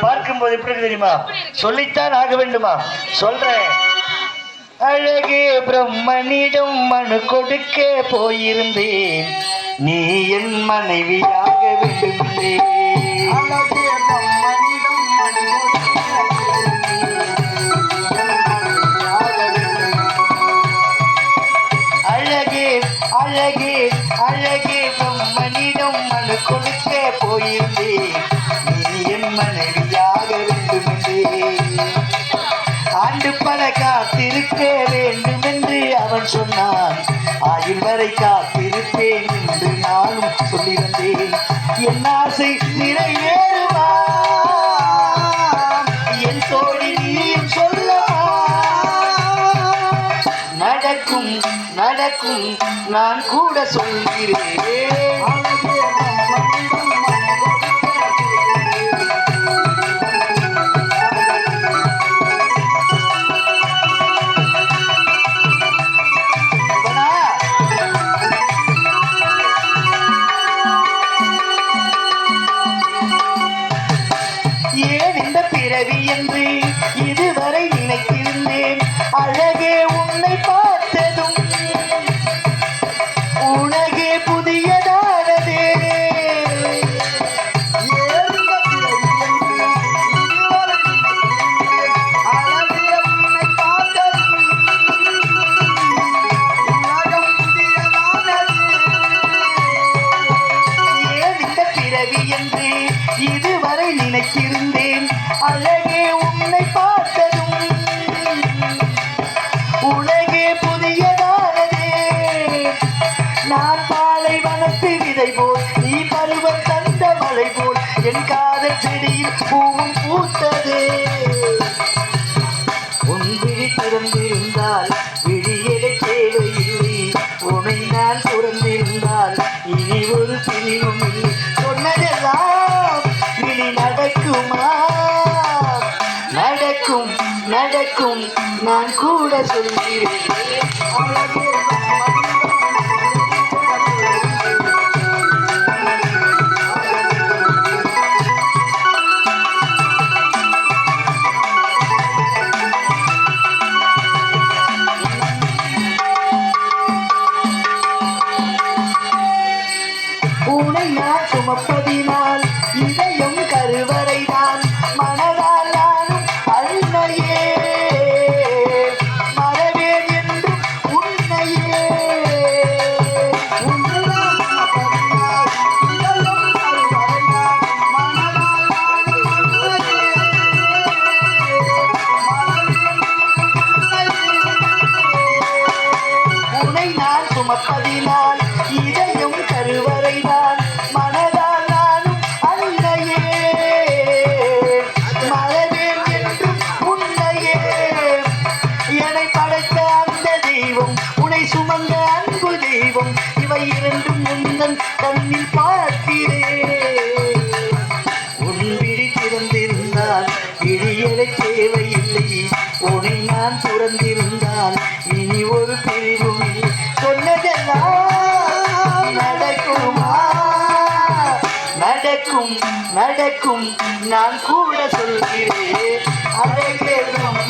பார்க்கும்போது எப்படி இருக்கு தெரியுமா? சொல்லித்தான் ஆக வேண்டுமா? சொல்றேன். அழகே பிரம்மனிடம் மனு கொடுக்க போயிருந்தேன். நீ என் மனைவியாக விரும்புகிறேன் அழகே மனு அழகே அழகே பிரம்மனிடம் மனு கொடுக்க போயிருந்தேன். நீ என் மனைவி அவன் சொன்னான் ஆயுள் வரை காத்திருப்பேன் என்று நானும் சொல்லியிருந்தேன். என் ஆசை நிறைவேறுவா என் தோழி நீயும் சொல்லவா நடக்கும் நடக்கும் நான் கூட சொல்கிறேன். ஏன் பிறவி என்று இதுவரை நினைத்திருந்தேன். அழகே உன்னை பார்த்ததும் உனகே புதியதானதே. ஏன் இந்த பிறவி என்று இதுவரை நினைத்திருந்தேன்? உலகே புதியதானதே நான் பாலை பாலைவனத்து விதை போல் நீ பருவம் தந்த மலை போல் என் காதல் செடியில் பூவும் பூத்ததே. உன் விழி திறந்திருந்தால் விழியே சுமப்பதினால் இதை உனை நான் சுமப்பதினால் இதையும் கருவறை தான் மனதால் நானும் அல்லையே மறவேன் என்றும் உன்னையே என்னை படைத்த அந்த தெய்வம் உனை சுமந்த அன்பு தெய்வம் இவை இரண்டும் முந்தன் கண்ணில் பார்க்கிறே உன் விழி திறந்திருந்தால் விழியலை தேவையில்லை. உனை நான் துறந்திருந்தால் நடக்கும் நடக்கும். நான் கூட சொல்கிறேன். அதை கேளும்